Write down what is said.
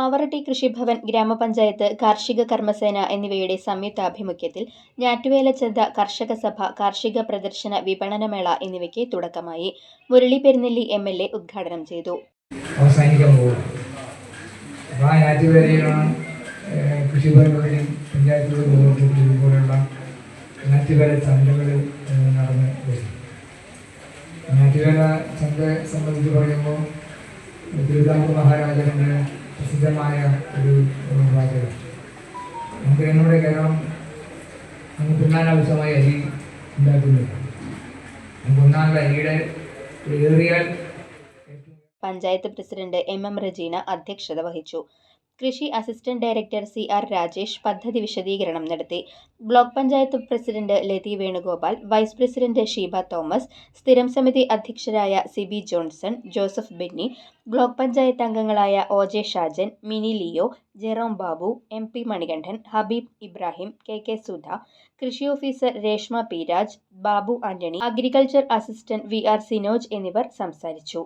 പാവറട്ടി കൃഷിഭവൻ ഗ്രാമപഞ്ചായത്ത് കാർഷിക കർമ്മസേന എന്നിവയുടെ സംയുക്താഭിമുഖ്യത്തിൽ ഞാറ്റുവേല ചന്ത കർഷക സഭ കാർഷിക പ്രദർശന വിപണനമേള എന്നിവയ്ക്ക് തുടക്കമായി. Murali Perunnelli M L A ഉദ്ഘാടനം ചെയ്തു. ഞാറ്റുവേല ചന്തയെ സംബന്ധിച്ച് പറയുമ്പോൾ തിരുവിതാംകൂർ മഹാരാജാവിന്റെ പ്രസിദ്ധമായ ഒരു വാചകം നമുക്ക് നമ്മുടെ കേരളം നമുക്ക് തിന്നാനാവശ്യമായ അരി ഉണ്ടാക്കുന്നില്ല നമുക്ക് ഒന്നാമത് അരിയുടെ ഏറിയാൽ panchayat president M M Rejeena അധ്യക്ഷത വഹിച്ചു. കൃഷി assistant director C R Rajesh പദ്ധതി വിശദീകരണം നടത്തി. Block panchayat president Lathi Venugopal vice president Sheeba Thomas സ്ഥിരം സമിതി അധ്യക്ഷരായ സിബി ജോൺസൺ ജോസഫ് ബെന്നി ബ്ലോക്ക് പഞ്ചായത്ത് അംഗങ്ങളായ O J Shajan Mini Leo Jerome Babu M P Manikandan Habeeb Ibrahim K K Sudha കൃഷി officer Reshma P Raj Babu Antony agriculture assistant V R Sinoj എന്നിവർ സംസാരിച്ചു.